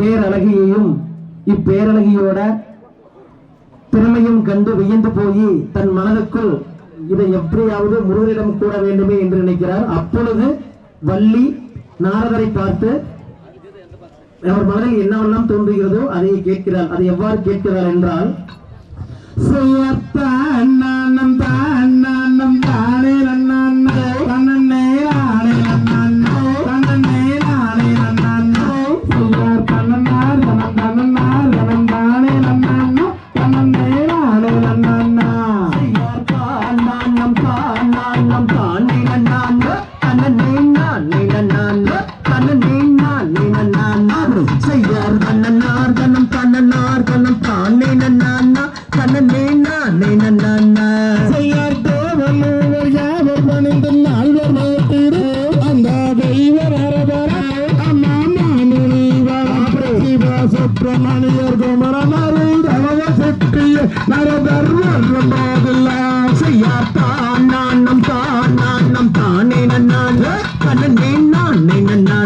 பேரழகியையும் இப்பேரழகியோட திறமையும் கண்டு வியந்து போய் தன் மனதுக்குள் இதை எப்படியாவது முருகனிடம் கூற வேண்டுமே என்று நினைக்கிறார். அப்பொழுது வள்ளி நாரதரை பார்த்து அவர் மனதில் என்னவெல்லாம் தோன்றுகிறதோ அதை கேட்கிறார் அதை எவ்வாறு கேட்கிறார் என்றால் செய்யத்தான் தானே நன்னா தன்னே நானே நன்னா செய்யார் தேவமூவர் யாவர் மணிந்து நால்வர் மகத்தீடு அந்த தெய்வர் தான் நான்னம் தான் தானே நன்னா தன்னே நானே நன்னா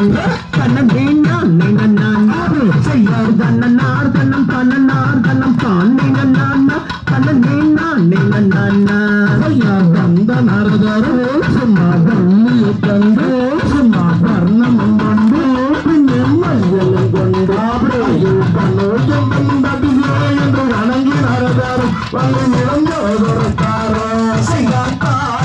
నరదరు సున్నా బల్లి తండ్రి సున్నా వర్ణమం బండు പിന്നെ മഞ്ഞളും കൊണ്ടാബ്രയും പണോട്ടും കൊണ്ടതിലേയും അണങ്ങി നരദാറും പള്ളി നിറഞ്ഞോ തുറക്കാറോ സിംഗാക്കാർ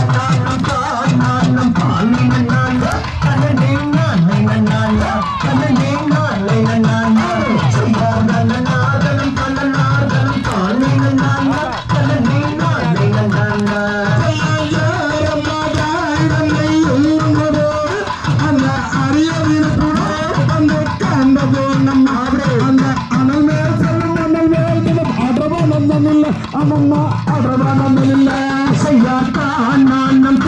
ஆனந்தம்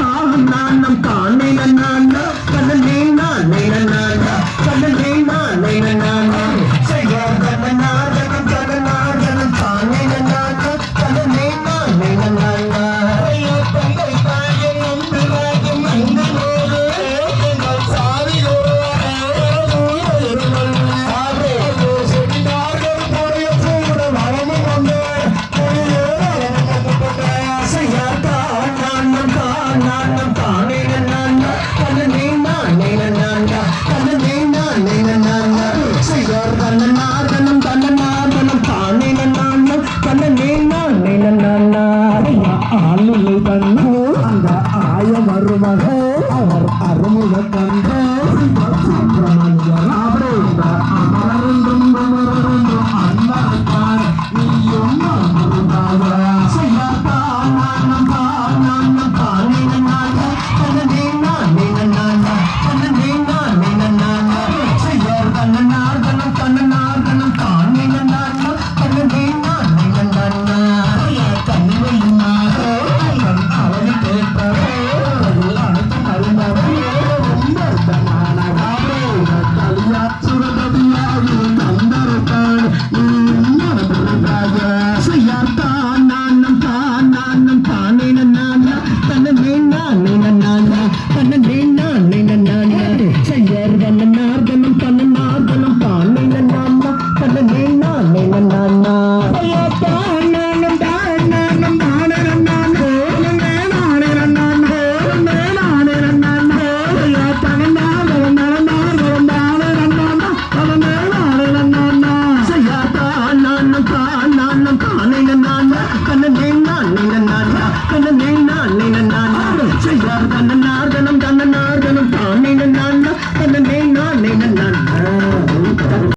தந்த